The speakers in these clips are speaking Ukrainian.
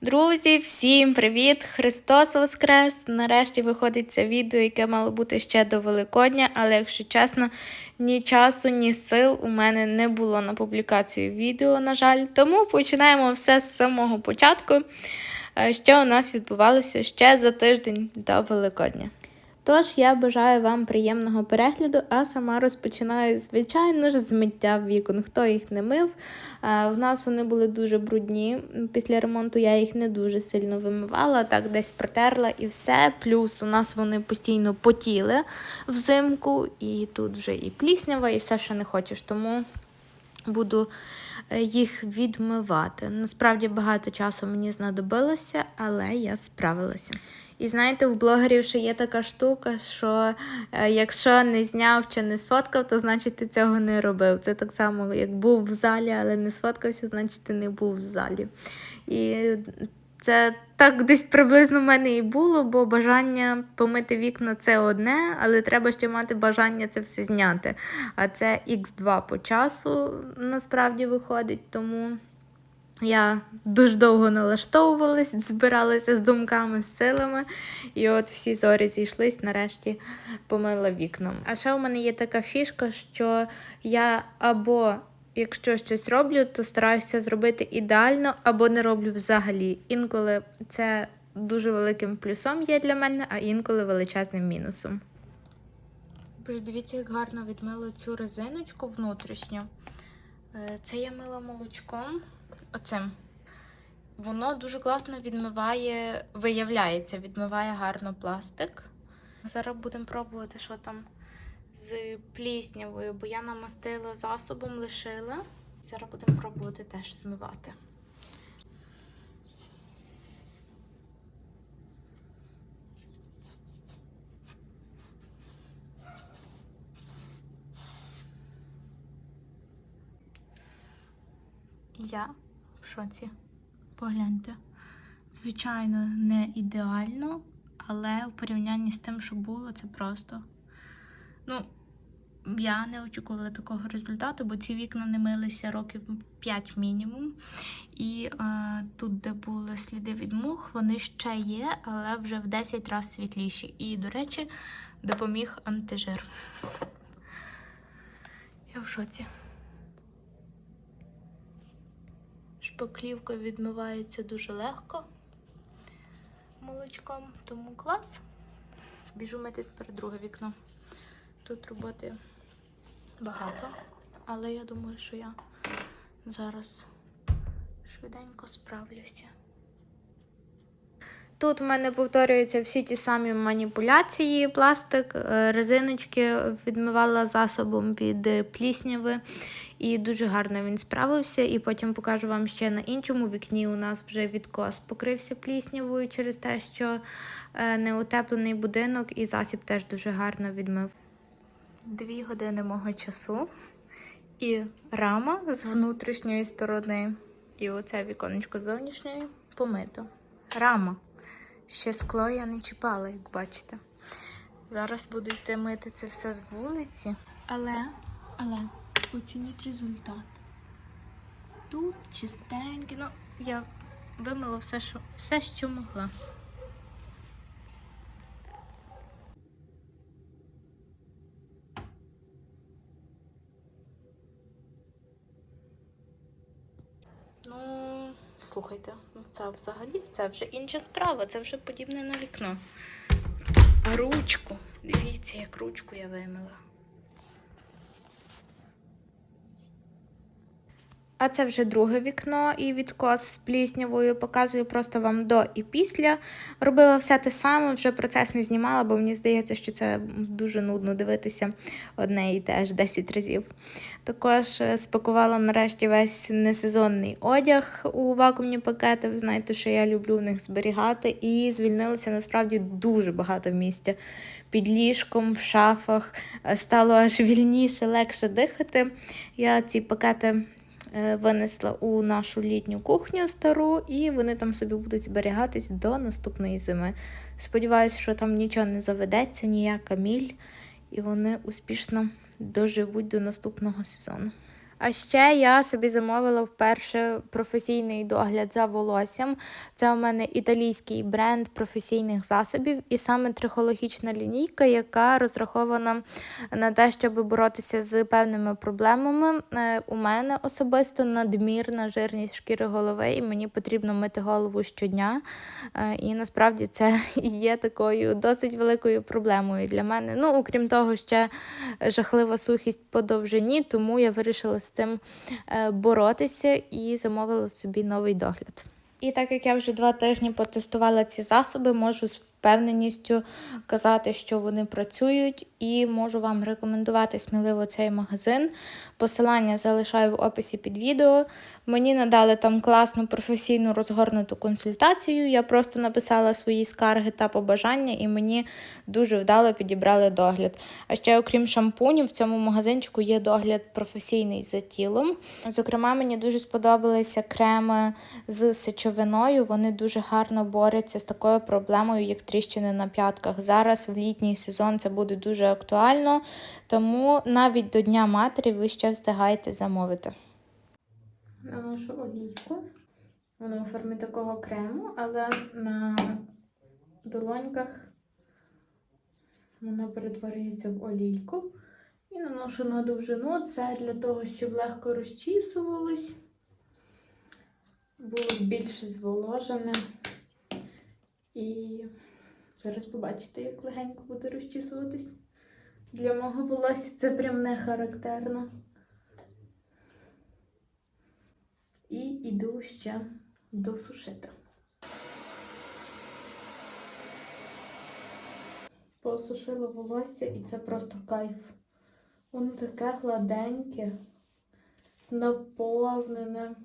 Друзі, всім привіт! Христос Воскрес! Нарешті виходить це відео, яке мало бути ще до Великодня, але якщо чесно, ні часу, ні сил у мене не було на публікацію відео, на жаль. Тому починаємо все з самого початку, е, що у нас відбувалося ще за тиждень до Великодня. Тож я бажаю вам приємного перегляду, а сама розпочинаю, звичайно ж, з миття вікон. Хто їх не мив? Е, В нас вони були дуже брудні. Після ремонту я їх не дуже сильно вимивала, так десь протерла і все. Плюс у нас вони постійно потіли взимку, і тут вже і пліснява, і все, що не хочеш. Тому буду е, їх відмивати. Насправді багато часу мені знадобилося, але я справилася. І знаєте, в блогерів ще є така штука, що е, якщо не зняв чи не сфоткав, то значить ти цього не робив. Це так само, як був в залі, але не сфоткався, значить ти не був в залі. І це так десь приблизно в мене і було, бо бажання помити вікна це одне, але треба ще мати бажання це все зняти. А це Х2 по часу насправді виходить, тому. Я дуже довго налаштовувалась, збиралася з думками, з силами, і от всі зорі зійшлись, нарешті помила вікном. А ще у мене є така фішка, що я або якщо щось роблю, то стараюся зробити ідеально, або не роблю взагалі. Інколи це дуже великим плюсом є для мене, а інколи величезним мінусом. Боже, дивіться, як гарно відмила цю резиночку внутрішню. Е, Це я мила молочком оцим. Воно дуже класно відмиває, виявляється, відмиває гарно пластик. Зараз будемо пробувати, що там з пліснявою, бо я намастила засобом, лишила. Зараз будемо пробувати теж змивати. Я в шоці. Погляньте. Звичайно, не ідеально, але в порівнянні з тим, що було, це просто. Ну, я не очікувала такого результату, бо ці вікна не милися років 5 мінімум. І е, тут, де були сліди від мух, вони ще є, але вже в 10 разів світліші. І, до речі, допоміг антижир. Я в шоці. Шпаклівка відмивається дуже легко молочком, тому клас. Біжу мити тепер друге вікно. Тут роботи багато, але я думаю, що я зараз швиденько справлюся. Тут в мене повторюються всі ті самі маніпуляції, пластик, е, резиночки відмивала засобом від плісняви. І дуже гарно він справився. І потім покажу вам ще на іншому вікні. У нас вже відкос покрився пліснявою через те, що е, неутеплений будинок і засіб теж дуже гарно відмив. Дві години мого часу. І рама з внутрішньої сторони. І оце віконечко з зовнішньої помито. Рама. Ще скло я не чіпала, як бачите. Зараз буду йти мити це все з вулиці. Але, але, оцініть результат. Тут чистеньке. Ну, я вимила все, що, все, що могла. Ну, слухайте, ну це взагалі це вже інша справа, це вже подібне на вікно. А ручку, дивіться, як ручку я вимила. А це вже друге вікно і відкос з пліснявою. Показую просто вам до і після. Робила все те саме, вже процес не знімала, бо мені здається, що це дуже нудно дивитися одне і те ж 10 разів. Також е, спакувала нарешті весь несезонний одяг у вакуумні пакети. Ви знаєте, що я люблю в них зберігати, і звільнилося насправді дуже багато місця. Під ліжком, в шафах Е, стало аж вільніше, легше дихати. Я ці пакети винесла у нашу літню кухню стару, і вони там собі будуть зберігатись до наступної зими. Сподіваюсь, що там нічого не заведеться, ніяка міль, і вони успішно доживуть до наступного сезону. А ще я собі замовила вперше професійний догляд за волоссям. Це у мене італійський бренд професійних засобів, і саме трихологічна лінійка, яка розрахована на те, щоб боротися з певними проблемами. Е, У мене особисто надмірна жирність шкіри голови, і мені потрібно мити голову щодня. Е, І насправді це є такою досить великою проблемою для мене. Ну, окрім того, ще жахлива сухість по довжині, тому я вирішила з цим е, боротися і замовила собі новий догляд. І так як я вже два тижні потестувала ці засоби, можу впевненістю казати, що вони працюють, і можу вам рекомендувати сміливо цей магазин. Посилання залишаю в описі під відео. Мені надали там класну професійну розгорнуту консультацію. Я просто написала свої скарги та побажання, і мені дуже вдало підібрали догляд. А ще, окрім шампунів, в цьому магазинчику є догляд професійний за тілом. Зокрема, мені дуже сподобалися креми з сечовиною. Вони дуже гарно борються з такою проблемою, як тріщини на п'ятках. Зараз в літній сезон це буде дуже актуально, тому навіть до Дня матері ви ще встигаєте замовити. Наношу олійку. Воно у формі такого крему, але на долоньках воно перетворюється в олійку. І наношу на довжину. Це для того, щоб легко розчісувалось, було більш зволожене. І зараз побачите, як легенько буде розчісуватись. Для мого волосся це прям не характерно. І йду ще досушити. Посушила волосся і це просто кайф. Воно таке гладеньке, наповнене.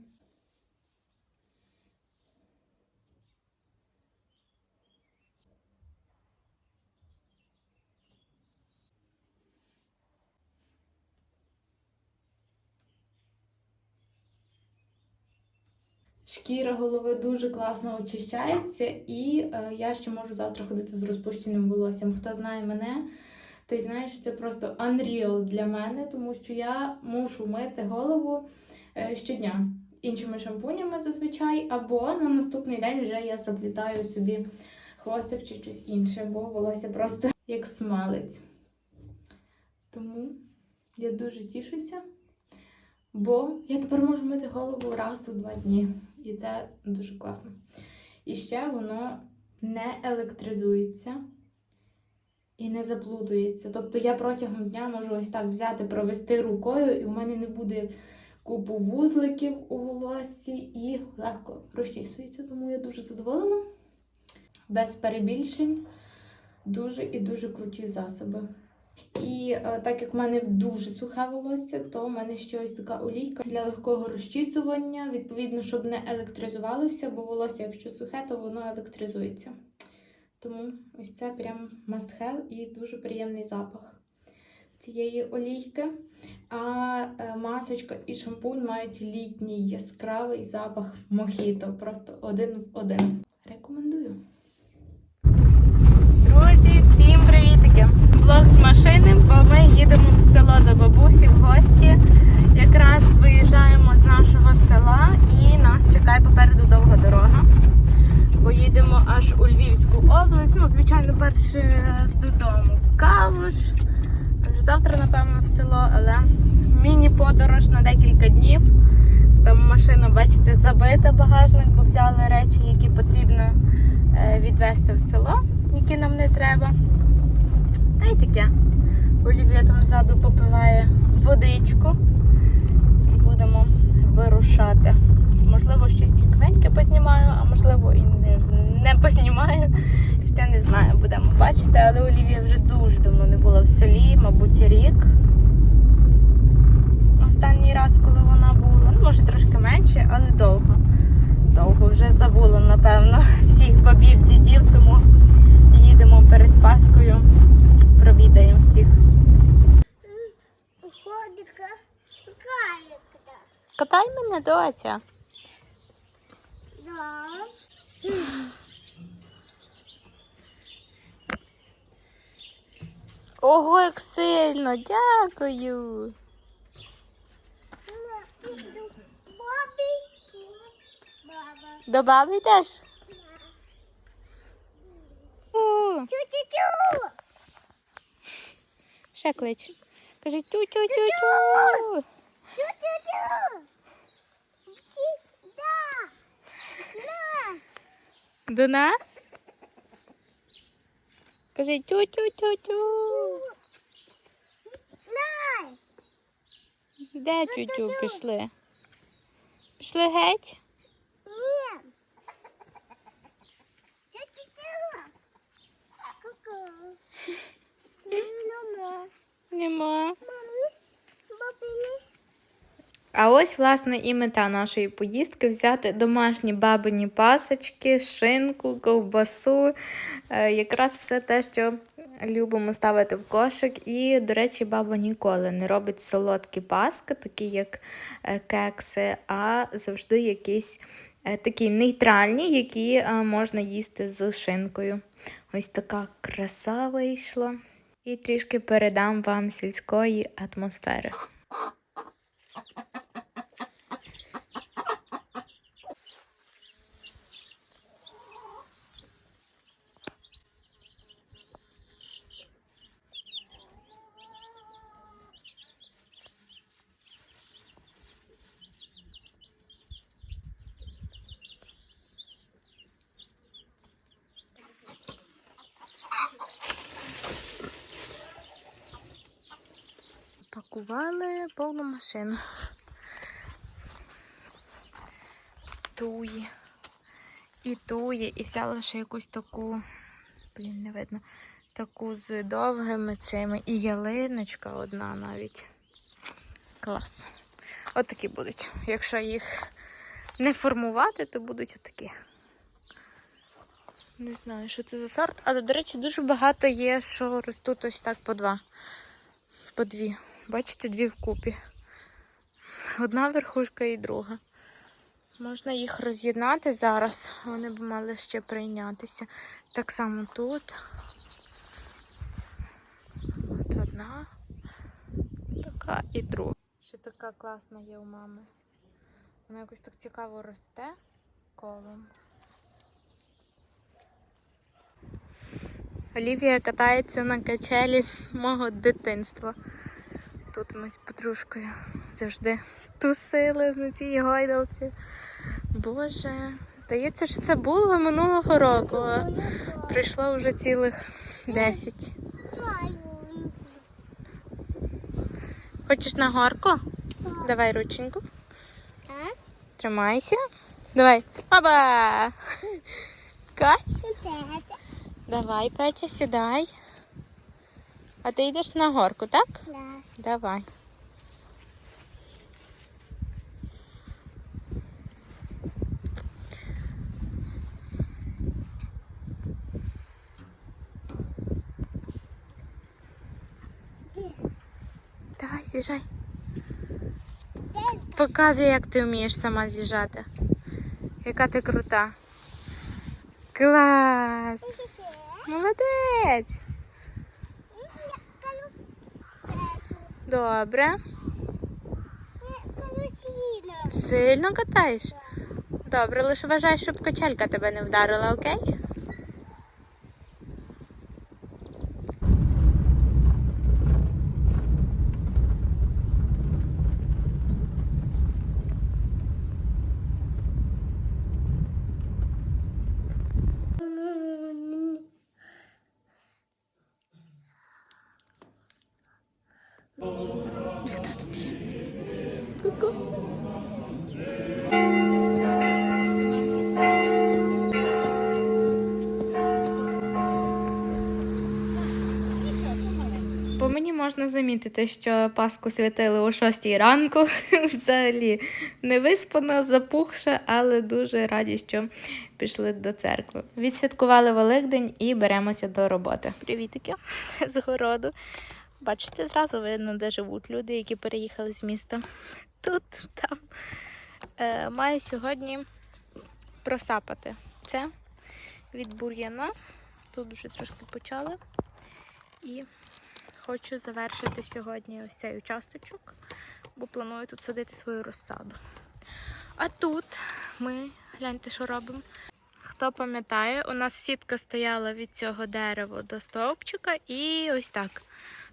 Шкіра голови дуже класно очищається, і е, я ще можу завтра ходити з розпущеним волоссям. Хто знає мене, той знає, що це просто unreal для мене, тому що я мушу мити голову е, щодня іншими шампунями зазвичай, або на наступний день вже я заплітаю собі хвостик чи щось інше, бо волосся просто як смалець. Тому я дуже тішуся. Бо я тепер можу мити голову раз у два дні. І це дуже класно. І ще воно не електризується і не заплутується. Тобто я протягом дня можу ось так взяти, провести рукою, і у мене не буде купу вузликів у волоссі і легко розчісується. Тому я дуже задоволена. Без перебільшень. Дуже і дуже круті засоби. І е, так як в мене дуже сухе волосся, то в мене ще ось така олійка для легкого розчісування. Відповідно, щоб не електризувалося, бо волосся, якщо сухе, то воно електризується. Тому ось це прям must have і дуже приємний запах цієї олійки. А е, масочка і шампунь мають літній яскравий запах мохіто. Просто один в один. Рекомендую. Влог з машини, бо ми їдемо в село до бабусі в гості. Якраз виїжджаємо з нашого села і нас чекає попереду довга дорога. Бо їдемо аж у Львівську область. Ну, звичайно, перше додому в Калуш. Вже завтра, напевно, в село, але міні-подорож на декілька днів. Там машина, бачите, забита багажник, бо взяли речі, які потрібно е, відвезти в село, які нам не треба. Та таке. Олівія там ззаду попиває водичку і будемо вирушати. Можливо, щось цікавеньке познімаю, а можливо і не, не познімаю. Ще не знаю, будемо бачити, але Олівія вже дуже давно не була в селі, мабуть, рік. Останній раз, коли вона була, ну може трошки менше, але довго. Довго вже забула, напевно, всіх бабів, дідів, тому їдемо перед Паскою, провідаємо всіх. Катай мене, доця. Да. Ого, як сильно, дякую. До баби йдеш? Чу-чу-чу! Ще клич. Кажи тю-тю-тю-тю. До нас? Кажи тю-тю-тю-тю. Де тю-тю пішли? Пішли геть? Нема. А ось, власне, і мета нашої поїздки взяти домашні бабині пасочки, шинку, ковбасу, е, якраз все те, що любимо ставити в кошик. І, до речі, баба ніколи не робить солодкі паски, такі як е, кекси, а завжди якісь е, такі нейтральні, які можна їсти з шинкою. Ось така краса вийшла. І трішки передам вам сільської атмосфери. Пакували повну машину. Туї. І туї, і взяла ще якусь таку, блін, не видно, таку з довгими цими. І ялиночка одна навіть. Клас. Отакі будуть. Якщо їх не формувати, то будуть отакі. Не знаю, що це за сорт, але, до речі, дуже багато є, що ростуть ось так по два по дві. Бачите, дві вкупі. Одна верхушка і друга. Можна їх роз'єднати зараз. Вони б мали ще прийнятися. Так само тут. От одна. Така і друга. Ще така класна є у мами. Вона якось так цікаво росте колом. Олівія катається на качелі мого дитинства. Тут ми з подружкою завжди тусили на цій гойдалці. Боже, здається, що це було минулого року. а Прийшло вже цілих 10. Хочеш на горку? Давай рученьку. Тримайся. Давай. Оба! Кась. Давай, Петя, сідай. А ти йдеш на горку, так? Да. Давай. Давай, з'їжджай. Показуй, як ти вмієш сама з'їжджати. Яка ти крута. Клас! Молодець! Добре. Сильно катаєш? Добре, лише вважай, щоб качелька тебе не вдарила, окей? Можна замітити, що Пасху святили о 6 ранку. Взагалі не виспана, запухша, але дуже раді, що пішли до церкви. Відсвяткували Великдень і беремося до роботи. Привітики з городу. Бачите, зразу видно, де живуть люди, які переїхали з міста. Тут, там. Е, маю сьогодні просапати. Це від бур'яна. Тут вже трошки почали. І хочу завершити сьогодні ось цей участочок, бо планую тут садити свою розсаду. А тут ми Гляньте, що робимо. Хто пам'ятає, у нас сітка стояла від цього дерева до стовпчика і ось так.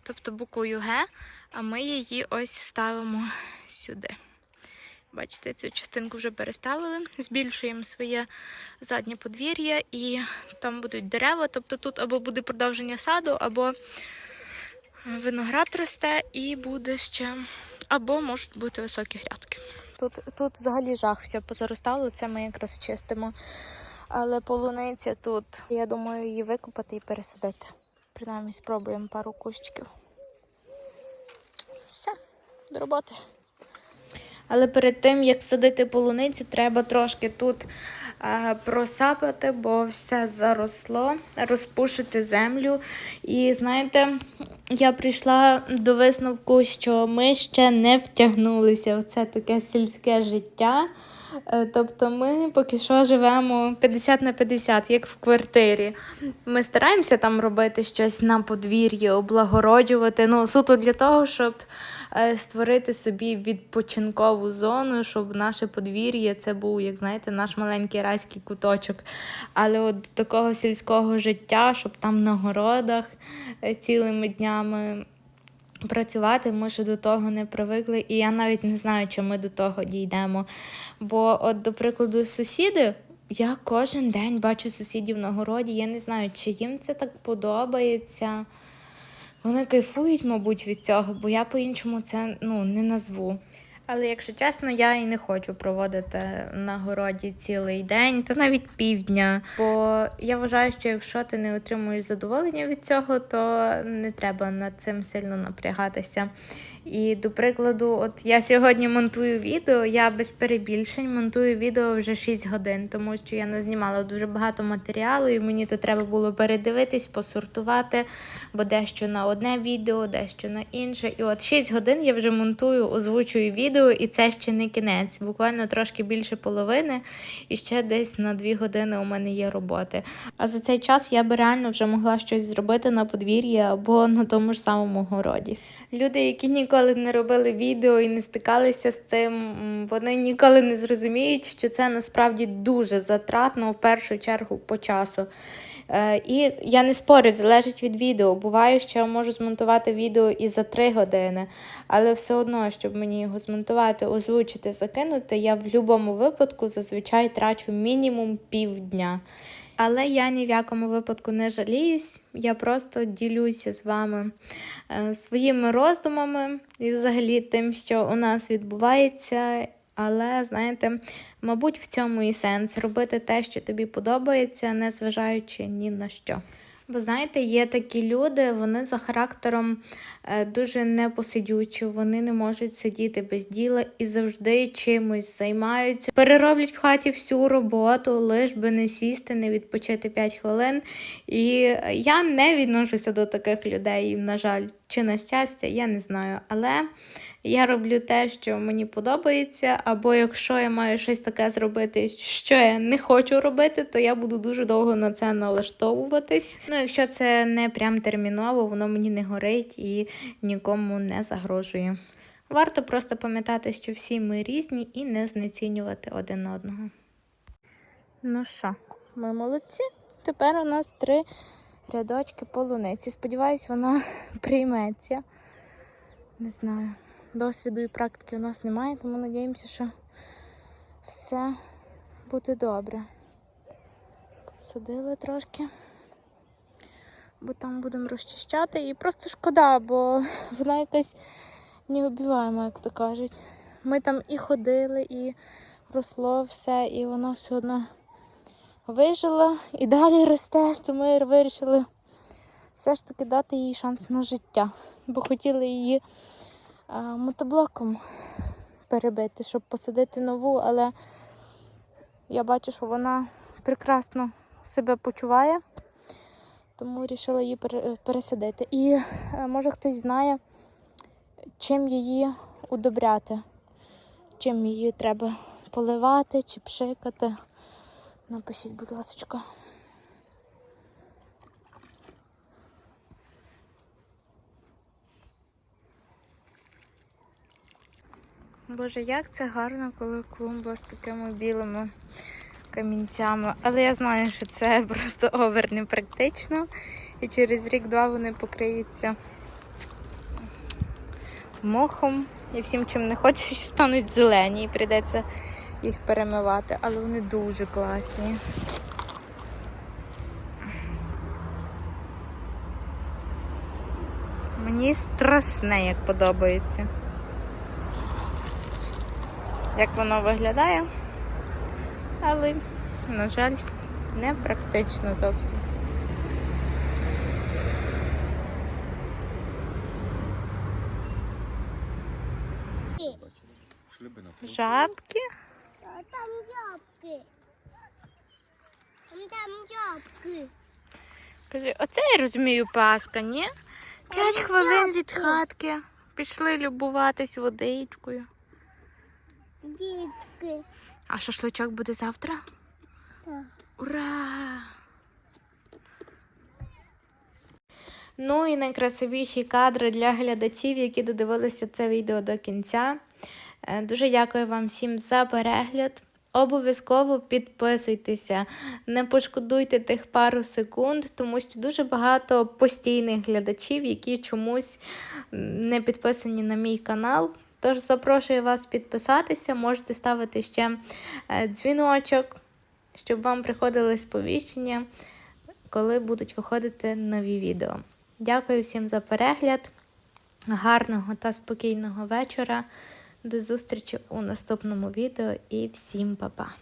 Тобто буквою Г, а ми її ось ставимо сюди. Бачите, цю частинку вже переставили, збільшуємо своє заднє подвір'я, і там будуть дерева. Тобто тут або буде продовження саду, або виноград росте, і буде ще, або можуть бути високі грядки. Тут, тут взагалі жах все позаростало, це ми якраз чистимо. Але полуниця тут, я думаю, її викопати і пересадити. Принаймні спробуємо пару кущиків. Все, до роботи. Але перед тим, як садити полуницю, треба трошки тут просапати, бо все заросло, розпушити землю. І знаєте, я прийшла до висновку, що ми ще не втягнулися в це таке сільське життя. Е, Тобто ми поки що живемо 50 на 50, як в квартирі. Ми стараємося там робити щось на подвір'ї, облагороджувати. Ну, суто для того, щоб е, створити собі відпочинкову зону, щоб наше подвір'я це був, як знаєте, наш маленький райський куточок. Але от такого сільського життя, щоб там на городах е, цілими днями працювати, ми ще до того не привикли, і я навіть не знаю, чи ми до того дійдемо. Бо, от, до прикладу, сусіди. Я кожен день бачу сусідів на городі. Я не знаю, чи їм це так подобається. Вони кайфують, мабуть, від цього, бо я по-іншому це ну, не назву. Але якщо чесно, я і не хочу проводити на городі цілий день, та навіть півдня. Бо я вважаю, що якщо ти не отримуєш задоволення від цього, то не треба над цим сильно напрягатися. І до прикладу, от я сьогодні монтую відео, я без перебільшень монтую відео вже 6 годин, тому що я не знімала дуже багато матеріалу, і мені то треба було передивитись, посортувати, бо дещо на одне відео, дещо на інше. І от 6 годин я вже монтую, озвучую відео, і це ще не кінець. Буквально трошки більше половини, і ще десь на 2 години у мене є роботи. А за цей час я би реально вже могла щось зробити на подвір'ї або на тому ж самому городі. Люди, які ніколи не робили відео і не стикалися з цим, вони ніколи не зрозуміють, що це насправді дуже затратно в першу чергу по часу. Е, І я не спорю, залежить від відео. Буває, що я можу змонтувати відео і за 3 години, але все одно, щоб мені його змонтувати, озвучити, закинути, я в будь-якому випадку зазвичай трачу мінімум півдня. Але я ні в якому випадку не жаліюсь, я просто ділюся з вами е, своїми роздумами і взагалі тим, що у нас відбувається. Але знаєте, мабуть, в цьому і сенс робити те, що тобі подобається, не зважаючи ні на що. Бо знаєте, є такі люди, вони за характером е, дуже непосидючі, вони не можуть сидіти без діла і завжди чимось займаються. Перероблять в хаті всю роботу, лиш би не сісти, не відпочити 5 хвилин. І я не відношуся до таких людей, на жаль, чи на щастя, я не знаю. Але я роблю те, що мені подобається, або якщо я маю щось таке зробити, що я не хочу робити, то я буду дуже довго на це налаштовуватись. Ну, якщо це не прям терміново, воно мені не горить і нікому не загрожує. Варто просто пам'ятати, що всі ми різні і не знецінювати один одного. Ну що, ми молодці. Тепер у нас три рядочки полуниці. Сподіваюсь, вона прийметься. Не знаю. Досвіду і практики у нас немає, тому надіємося, що все буде добре. Посадили трошки, бо там будемо розчищати. І просто шкода, бо вона якась не необіваема, як то кажуть. Ми там і ходили, і росло все, і воно все одно вижило і далі росте, то ми вирішили все ж таки дати їй шанс на життя, бо хотіли її а, мотоблоком перебити, щоб посадити нову, але я бачу, що вона прекрасно себе почуває, тому вирішила її пере- пересадити. І е, може хтось знає, чим її удобряти, чим її треба поливати чи пшикати. Напишіть, будь ласка. Боже, як це гарно, коли клумба з такими білими камінцями. Але я знаю, що це просто овер непрактично. І через рік-два вони покриються мохом. І всім, чим не хочеш, стануть зелені і прийдеться їх перемивати. Але вони дуже класні. Мені страшне, як подобається. Як воно виглядає. Але, на жаль, не практично зовсім. Жабки. Там жабки. Там жабки. Кажи, оце я розумію паска, ні? П'ять хвилин від хатки. Пішли любуватись водичкою. Дітки. А шашличок буде завтра? Так. Ура! Ну і найкрасивіші кадри для глядачів, які додивилися це відео до кінця. Е, Дуже дякую вам всім за перегляд. Обов'язково підписуйтеся, не пошкодуйте тих пару секунд, тому що дуже багато постійних глядачів, які чомусь не підписані на мій канал. Тож запрошую вас підписатися, можете ставити ще е, дзвіночок, щоб вам приходили сповіщення, коли будуть виходити нові відео. Дякую всім за перегляд. Гарного та спокійного вечора. До зустрічі у наступному відео і всім па-па!